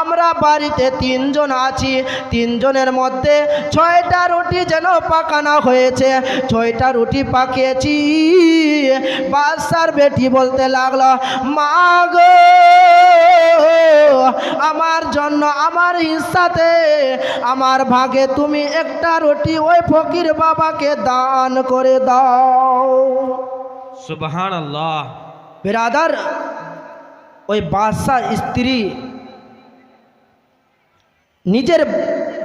আমরা বাড়িতে তিনজন আছি। তিনজনের মধ্যে ছয়টা রুটি যেন পাকানো হয়েছে। ছয়টা রুটি পাকিয়েছি। বাদশার বেটি বলতে লাগল মা গো আমার জন্য আমার ইচ্ছাতে আমার ভাগে তুমি একটা রুটি ওই ফকির বাবাকে দান করে দাও। সুবহান আল্লাহ বেরাদার ওই বাদশাহ স্ত্রী নিজের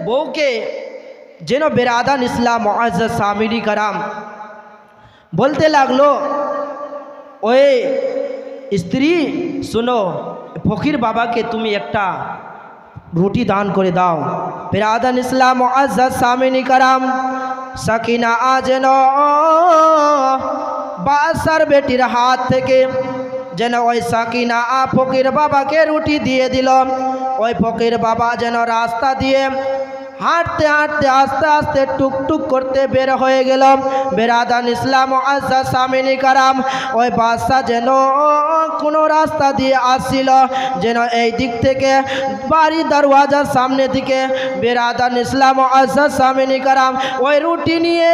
বউকে যেন বেরাদান ইসলাম মহাজ সামিরি কারাম বলতে লাগল, ওই স্ত্রী, শোনো, ফকির বাবাকে তুমি একটা রুটি দান করে দাও। বেরাদান ইসলাম মহাজ সামিনী কারাম সাকিনা আজেন বাসার বেটির হাত থেকে যেন ওই সাকিনা, ফকির বাবাকে রুটি দিয়ে দিল। ওই ফকির বাবা যেন রাস্তা দিয়ে হাঁটতে হাঁটতে আস্তে আস্তে টুকটুক করতে বের হয়ে গেল। বেরাদান ইসলাম আজা সামিনী কারাম, ওই বাদশা যেন কোনো রাস্তা দিয়ে আসছিল, যেন এই দিক থেকে বাড়ি দরওয়াজার সামনে দিকে। বেরাদান ইসলাম আজা সামিনী কারাম, ওই রুটি নিয়ে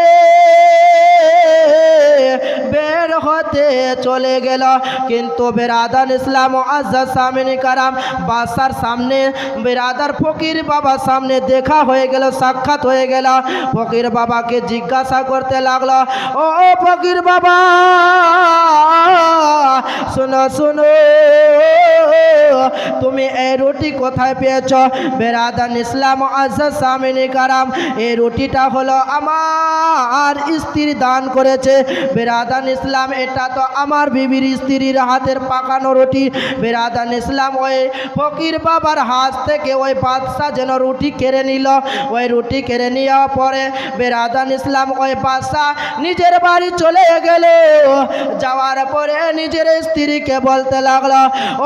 বের হতে চলে গেল। কিন্তু বেরাদান ইসলাম আজা সামিনী কারাম বাসার সামনে, বেরাদার ফকির বাবার সামনে দেখা হয়ে গেল, সাক্ষাৎ হয়ে গেল। ফকির বাবাকে জিজ্ঞাসা করতে লাগল, ও ফকির বাবা, শোনো শোনো, তুমি এই রুটি কোথায় পেয়েছ? বেরাদান ইসলাম আজা সামিনী কারাম, এই রুটিটা হলো আমার স্ত্রী দান করেছে। বেরাদান ইসলাম, এটা তো আমার বিবির স্ত্রীর হাতের পাকানো রুটি। বেরাদান ইসলাম ওই ফকির বাবার হাত থেকে ওই বাদশাহ যেন রুটি কেড়ে নিল। ওই রুটি কেড়ে নেওয়া পরে বেরাদান ইসলাম ওই বাদশাহ নিজের বাড়ি চলে গেল। যাওয়ার পরে নিজের স্ত্রীকে বলতে লাগল,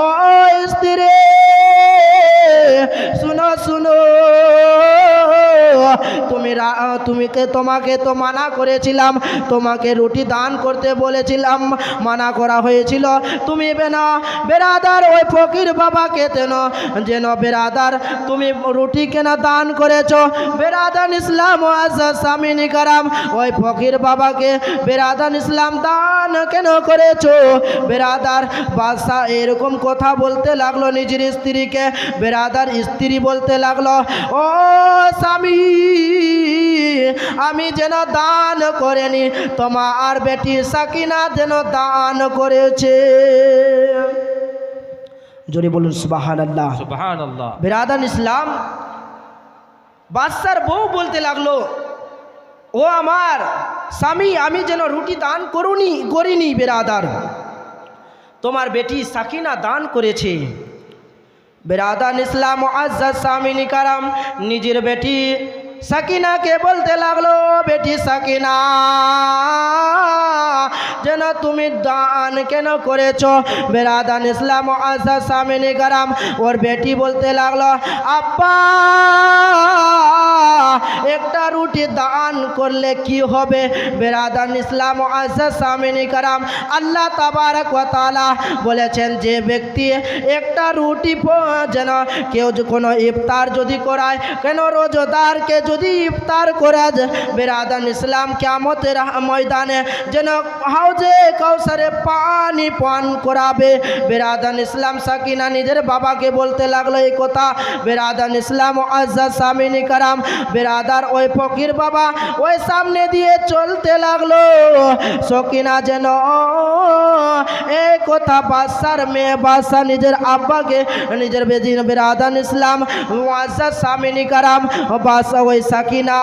ও স্ত্রী, শুনো শুনো। তুমি রা- তুমি কে তোমাকে তো মানা করেছিলাম, তোমাকে রুটি দান করতে বলেছিলাম, মানা করা হয়েছিল। তুমি বেনা, বেরাদার, ওই ফকির বাবাকে তেন, যেন বেরাদার, তুমি রুটি কেন দান করেছ। বেরাদান ইসলাম আজা সামিনী কারাম, ওই ফকির বাবাকে বেরাদান ইসলাম দান কেন করেছ? বেরাদার বাদশাহ এরকম কথা বলতে লাগল, নিজের স্ত্রীকে। বেরাদার স্ত্রী বলতে লাগল, ও স্বামী আমি যেন দান করেনি তোমার বেটি সাকিনা যেন দান করেছে। জোরে বলুন সুবাহান আল্লাহ সুবহান আল্লাহ বেরাদান ইসলাম বাদশার বউ বলতে লাগল ও আমার স্বামী আমি যেন রুটি দান করুনি করিনি বেরাদার। তোমার বেটি সাকিনা দান করেছে। বেরাদান ইসলাম আজ্জাদ স্বামী নিকারাম নিজের বেটি সাকিনাকে বলতে লাগল, বেটি সাকিনা, যেন তুমি দান কেন করেছ? বেরাদান ইসলাম আজ্জাদ সামিনী কারাম, ওর বেটি বলতে লাগল, আব্বা, একটা রুটি দান করলে কি হবে? বেরাদান ইসলাম আজ্জাদ সামিনী কারাম, আল্লাহ তাবারক ওয়া তাআলা বলেছেন যে ব্যক্তি একটা রুটি যেন কেউ কোনো ইফতার যদি করায়, কেন রোজদারকে যদি ইফতার করা যায়, বেরাদান ইসলাম কেমতের ময়দানে। যেন হাউজে কৌসারে পানি পান করাবে। বেরাদান ইসলাম সাকিনা নিজের বাবাকে বলতে লাগল এই কথা। বেরাদান ইসলাম আজ্জা সামিনী কারাম বেরাদার ওই ফকির বাবা ওই সামনে দিয়ে চলতে লাগল। সকিনা যেন এই কথা বাদশার মেয়ে বাদশাহ নিজের আব্বাকে, নিজের বেদিন বেরাদান ইসলাম ওয়াজা সামিনী কারাম, বাদশাহ ওই সাকিনা,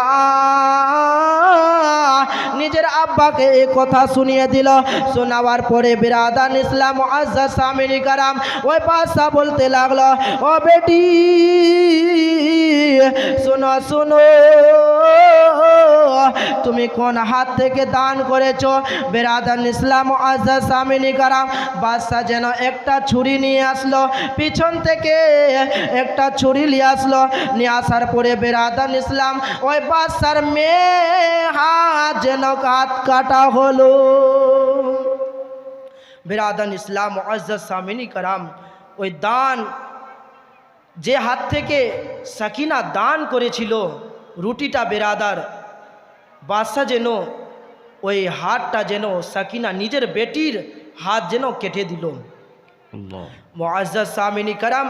নিজের আব্বাকে এই কথা শুনিয়ে দিল। শোনাবার পরে বিরাদান ইসলাম আজ্জা সামিনী কারাম, ওই বাদশাহ বলতে লাগল, ও বেটি শোনো শোনো, তুমি কোন হাত থেকে দান করেছ? বেরাদান ইসলাম আজ্জা সামিনী কারাম, বাদশাহ যেন একটা ছুরি নিয়ে আসলো, পিছন থেকে একটা ছুরি নিয়ে আসলো, নিয়ে আসার পরে বেরাদান ইসলাম ওই বাদশার মেয়ে হাত যেন কাত কাটা হলো। বেরাদান ইসলাম আজ্জা সামিনী কারাম, ওই দান যে হাত থেকে সাকিনা দান করেছিল রুটিটা বেরাদার বাদশা যেন ওই হাতটা যেন সাকিনা নিজের বেটির হাত যেন কেটে দিল। সামিনী কারাম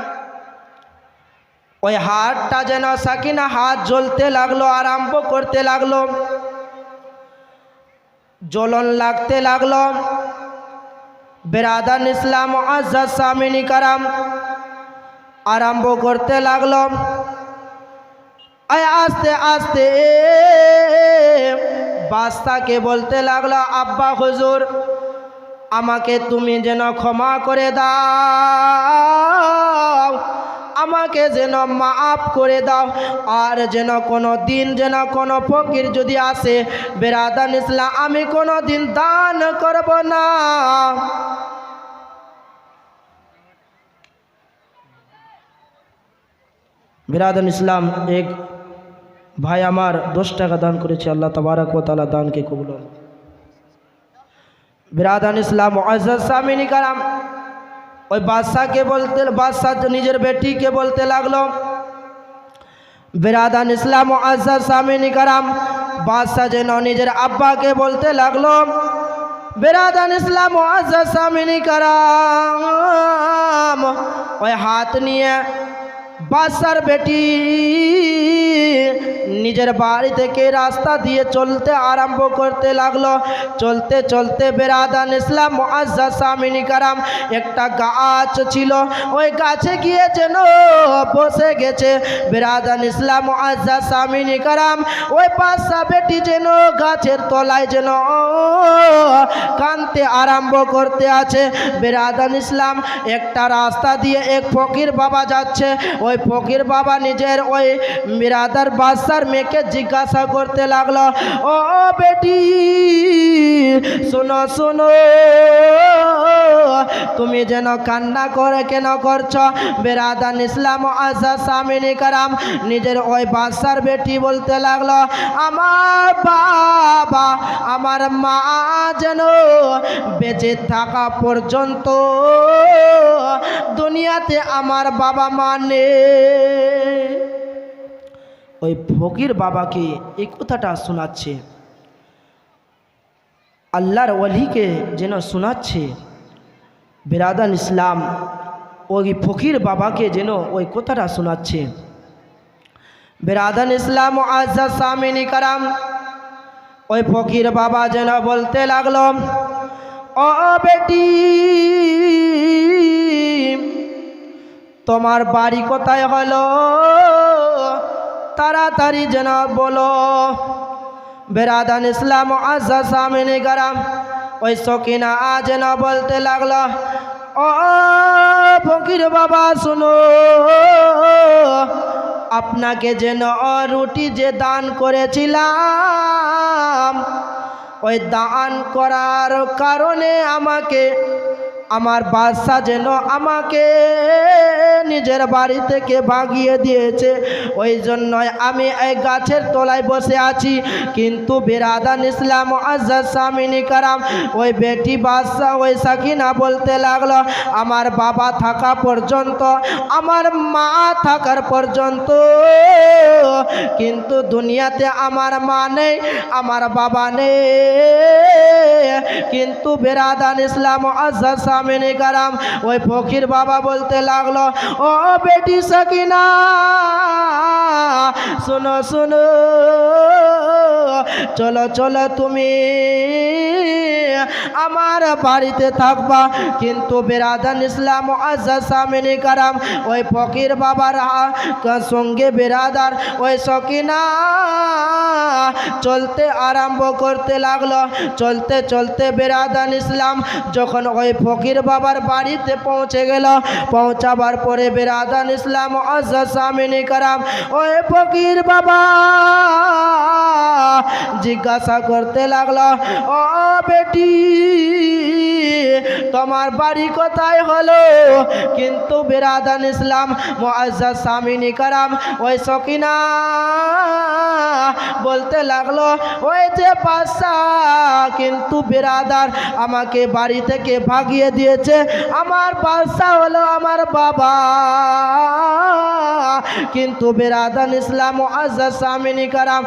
ওই হাতটা যেন সাকিনা হাত জ্বলতে লাগল আরম্ভ করতে লাগল জ্বলন লাগতে লাগল। বেরাদান ইসলাম আজাদ সামিনী কারাম আরম্ভ করতে লাগল আস্তে আস্তে বাস্তাকে বলতে লাগল, আব্বা হুজুর, আমাকে তুমি যেন ক্ষমা করে দাও, আমাকে যেন মাফ করে দাও, আর যেন কোনো দিন যেন কোনো ফকির যদি আসে, বেরাদান ইসলাম, আমি কোনো দিন দান করব না। বিরাদন ইসলাম এক ভাই আমার দশ টাকা দান করেছে, আল্লাহ তবারক ও তালা দানকে কবুল বিরাদান ইসলাম সামিনী কারাম, ওই বাদশাহকে বলতে, বাদশাহ নিজের বেটিকে বলতে লাগল। বিরাদান ইসলাম আজাদ সামিনী কারাম, বাদশাহ যেন নিজের আব্বাকে বলতে লাগল। বেরাদান ইসলাম আজাদ সামিনী কারাম, ওই হাত নিয়ে বাদশার বেটি। নিজের বাড়ি থেকে রাস্তা দিয়ে চলতে আরম্ভ করতে লাগল। চলতে চলতে বেরাদান ইসলাম, মুআজ্জা সামিনী কারাম, একটা গাছ ছিল। ওই গাছে গিয়ে যেন বসে গেছে। বেরাদান ইসলাম, মুআজ্জা সামিনী কারাম, ওই বাদশা বেটি যেন গাছের তলায় যেন কানতে আরম্ভ করতে আছে। বেরাদান ইসলাম একটা রাস্তা দিয়ে এক ফকির বাবা যাচ্ছে। ওই ফকির বাবা নিজের ওই বিরাদার বাদশার মেয়েকে জিজ্ঞাসা করতে লাগল, ও বেটি, শোনো শোনো, তুমি যেন কান্না করে কেন করছ? বেরাদান ইসলাম আজা সামিনী কারাম নিজের ওই বাদশার বেটি বলতে লাগল, আমার বাবা, আমার মা যেন বেঁচে থাকা পর্যন্ত দুনিয়াতে আমার বাবা মা নেই। ওই ফকির বাবাকে এই কথাটা শোনাচ্ছে। আল্লাহর ওলিকে যেন শোনাচ্ছে, বেরাদান ইসলাম, ওই ফকির বাবাকে যেন ওই কথাটা শোনাচ্ছে। বেরাদান ইসলাম আজা সামিনী কারাম, ওই ফকির বাবা যেন বলতে লাগল, ও বেটি, তোমার বাড়ি কোথায় হলো? তাড়াতাড়ি যেন বলো। বেরাদান ইসলাম আজা সামিনী গারাম ওই সকিনা যেন বলতে লাগল, ও ফকির বাবা, শুনো, আপনাকে যেন রুটি যে দান করেছিলাম, ওই দান করার কারণে আমাকে আমার বাদশা যেন আমাকে নিজের বাড়ি থেকে ভাগিয়ে দিয়েছে। ওই জন্যই আমি এই গাছের তলায় বসে আছি। কিন্তু বেরাদান ইসলাম আজাদ সামিনী কারাম ওই বেটি বাদশা ওই সাকিনা বলতে লাগল, আমার বাবা থাকা পর্যন্ত, আমার মা থাকার পর্যন্ত, কিন্তু দুনিয়াতে আমার মা নেই, আমার বাবা নেই। কিন্তু বেরাদান ইসলাম আজাদ সামিনী কারাম। ওই ফকির বাবা বলতে লাগল, ও বেটি সকিনা, শোনো শোনো, চলো চলো তুমি আমার বাড়িতে থাকবা। কিন্তু বেরাদান ইসলাম আজাদ সামিনী কারাম, ওই ফকির বাবার সঙ্গে বেরাদার, ওই সকিনা চলতে আরম্ভ করতে লাগল। চলতে চলতে বেরাদান ইসলাম যখন ওই ফকির বাবার বাড়িতে পৌঁছে গেল, পৌঁছাবার পরে বেরাদান ইসলাম আজাদ সামিনী কারাম ওই ফকির বাবা জিজ্ঞাসা করতে লাগল, ও বেটি তোমার বাড়ি কোথায় হলো? কিন্তু বেরাদান ইসলাম, মুআজ্জাজ সামিনী কারাম, ওই সকিনা বলতে লাগল, ওই যে পাশা কিন্তু বেরাদার আমাকে বাড়ি থেকে ভাগিয়ে দিয়েছে। আমার বাদশা হলো আমার বাবা। কিন্তু বেরাদান ইসলাম আজাদ সামিনী কারাম